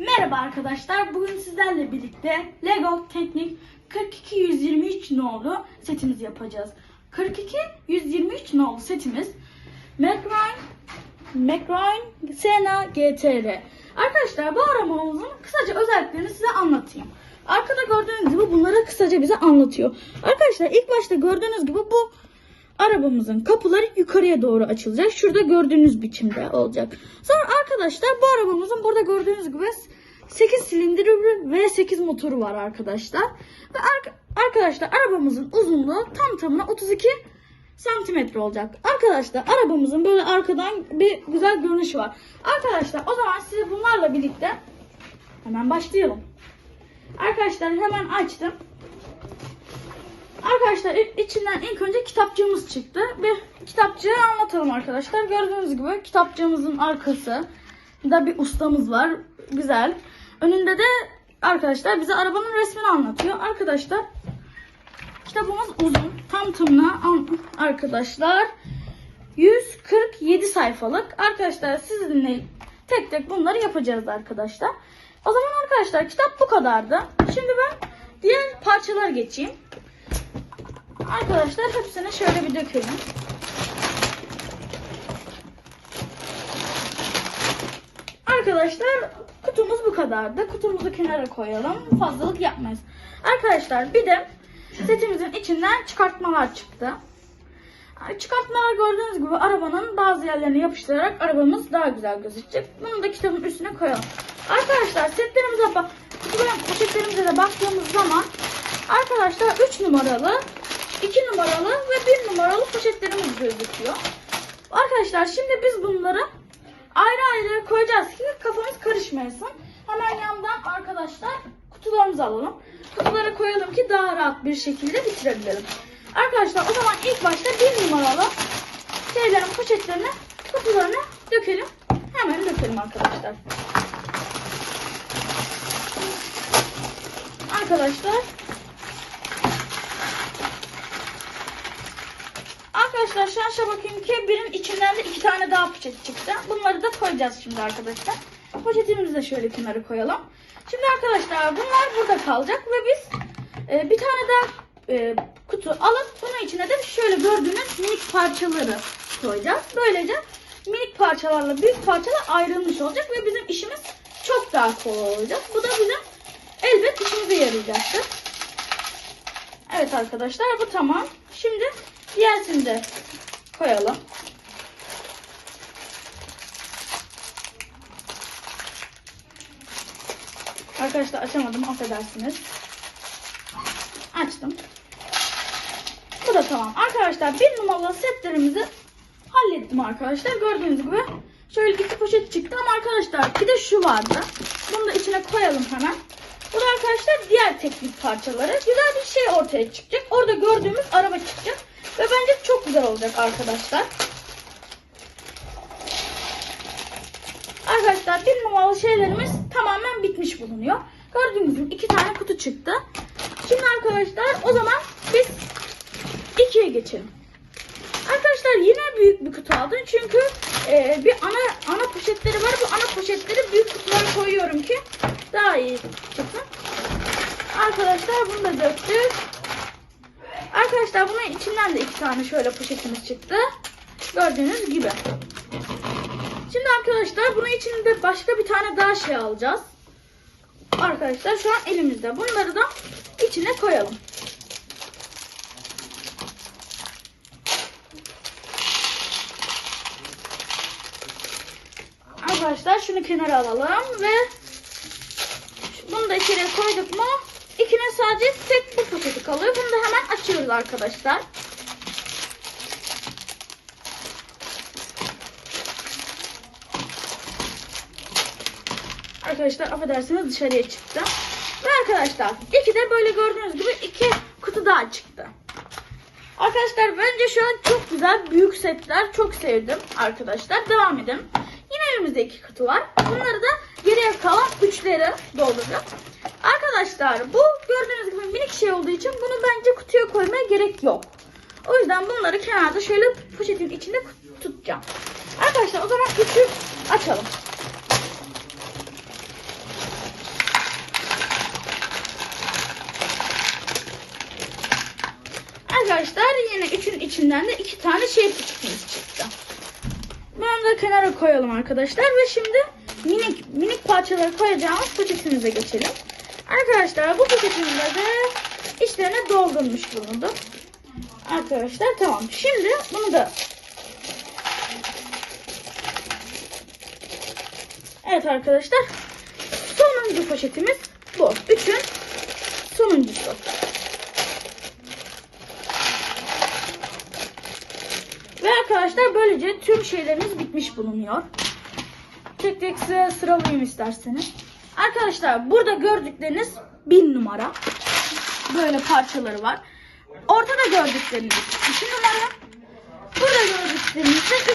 Merhaba arkadaşlar. Bugün sizlerle birlikte Lego Teknik 42123 nolu setimizi yapacağız. 42123 nolu setimiz McRae McRae Sena GTR. Arkadaşlar bu arabamızın kısaca özelliklerini size anlatayım. Arkada gördüğünüz gibi bunları kısaca bize anlatıyor. Arkadaşlar ilk başta gördüğünüz gibi bu arabamızın kapıları yukarıya doğru açılacak. Şurada gördüğünüz biçimde olacak. Sonra arkadaşlar bu arabamızın burada gördüğünüz gibi 8 silindirli V8 motoru var arkadaşlar. Ve ar- arkadaşlar arabamızın uzunluğu tam tamına 32 santimetre olacak. Arkadaşlar arabamızın böyle arkadan bir güzel görünüşü var. Arkadaşlar o zaman size bunlarla birlikte hemen başlayalım. Arkadaşlar hemen açtım. Arkadaşlar içinden ilk önce kitapçığımız çıktı. Bir kitapçığı anlatalım arkadaşlar. Gördüğünüz gibi kitapçığımızın arkası da bir ustamız var. Güzel. Önünde de arkadaşlar bize arabanın resmini anlatıyor. Arkadaşlar kitabımız uzun. Tam tamına an- arkadaşlar 147 sayfalık. Arkadaşlar sizinle tek tek bunları yapacağız arkadaşlar. O zaman arkadaşlar kitap bu kadardı. Şimdi ben diğer parçalara geçeyim. Arkadaşlar hepsini şöyle bir dökelim. Arkadaşlar kutumuz bu kadardı. Kutumuzu kenara koyalım. Fazlalık yapmayız. Arkadaşlar bir de setimizin içinden çıkartmalar çıktı. Çıkartmalar gördüğünüz gibi arabanın bazı yerlerine yapıştırarak arabamız daha güzel gözükecek. Bunu da kitabın üstüne koyalım. Arkadaşlar setlerimize bak, poşetlerimize de baktığımız zaman arkadaşlar 3 numaralı, 2 numaralı ve 1 numaralı poşetlerimiz gözüküyor. Arkadaşlar şimdi biz bunları ayrı ayrı koyacağız ki kafamız karışmasın. Hemen yandan arkadaşlar kutularımızı alalım. Kutulara koyalım ki daha rahat bir şekilde bitirebilelim. Arkadaşlar o zaman ilk başta bir numaralı şeylerin poşetlerini kutularına dökelim. Hemen dökelim arkadaşlar. Arkadaşlar Arkadaşlar şansa bakayım ki birinin içinden de iki tane daha poşet çıktı. Bunları da koyacağız şimdi arkadaşlar. Poşetimizi de şöyle kenara koyalım. Şimdi arkadaşlar bunlar burada kalacak ve biz e, bir tane daha e, kutu alıp bunun içine de şöyle gördüğünüz minik parçaları koyacağız. Böylece minik parçalarla büyük parçalar ayrılmış olacak ve bizim işimiz çok daha kolay olacak. Bu da bizim elbet işimize yarayacaktır. Evet arkadaşlar bu tamam. Şimdi diğersini de koyalım. Arkadaşlar açamadım affedersiniz. Açtım. Bu da tamam. Arkadaşlar bir numaralı setlerimizi hallettim arkadaşlar. Gördüğünüz gibi şöyle iki poşet çıktı ama arkadaşlar bir de şu vardı. Bunu da içine koyalım hemen. Bu da arkadaşlar diğer teknik parçaları. Güzel bir şey ortaya çıkacak. Orada gördüğümüz araba çıkacak. Ve bence çok güzel olacak arkadaşlar. Arkadaşlar bir numaralı şeylerimiz tamamen bitmiş bulunuyor. Gördüğünüz gibi iki tane kutu çıktı. Şimdi arkadaşlar o zaman biz ikiye geçelim. Arkadaşlar yine büyük bir kutu aldım. Çünkü e, bir ana ana poşetleri var. Bu ana poşetleri büyük kutulara koyuyorum ki daha iyi çıksın. Arkadaşlar bunu da döktük. Arkadaşlar bunun içinden de iki tane şöyle poşetimiz çıktı. Gördüğünüz gibi. Şimdi arkadaşlar bunun içinde başka bir tane daha şey alacağız. Arkadaşlar şu an elimizde. Bunları da içine koyalım. Arkadaşlar şunu kenara alalım ve koyduk mu ikine sadece tek bu poşeti kalıyor. Bunu da hemen açıyoruz arkadaşlar. Arkadaşlar affedersiniz dışarıya çıktı. Ve arkadaşlar iki de böyle gördüğünüz gibi iki kutu daha çıktı. Arkadaşlar bence şu an çok güzel büyük setler çok sevdim arkadaşlar. Devam edelim. Yine elimizde iki kutu var. Bunları da geriye kalan üçleri dolduracağım. Arkadaşlar bu gördüğünüz gibi minik şey olduğu için bunu bence kutuya koymaya gerek yok. O yüzden bunları kenarda şöyle poşetin içinde tutacağım. Arkadaşlar o zaman kutuyu açalım. Arkadaşlar yine üçün içinden de iki tane şey fıçkımız çıktı. Bunu da kenara koyalım arkadaşlar ve şimdi minik minik parçaları koyacağımız poşetimize geçelim. Arkadaşlar bu poşetimizde de içlerine doldurmuş bulundum. Arkadaşlar tamam. Şimdi bunu da Evet arkadaşlar. Sonuncu poşetimiz bu. Üçün sonuncusu. Ve arkadaşlar böylece tüm şeylerimiz bitmiş bulunuyor. Tek tek size sıralayayım isterseniz. Arkadaşlar burada gördükleriniz bin numara. Böyle parçaları var. Ortada gördükleriniz iki numara. Burada gördükleriniz de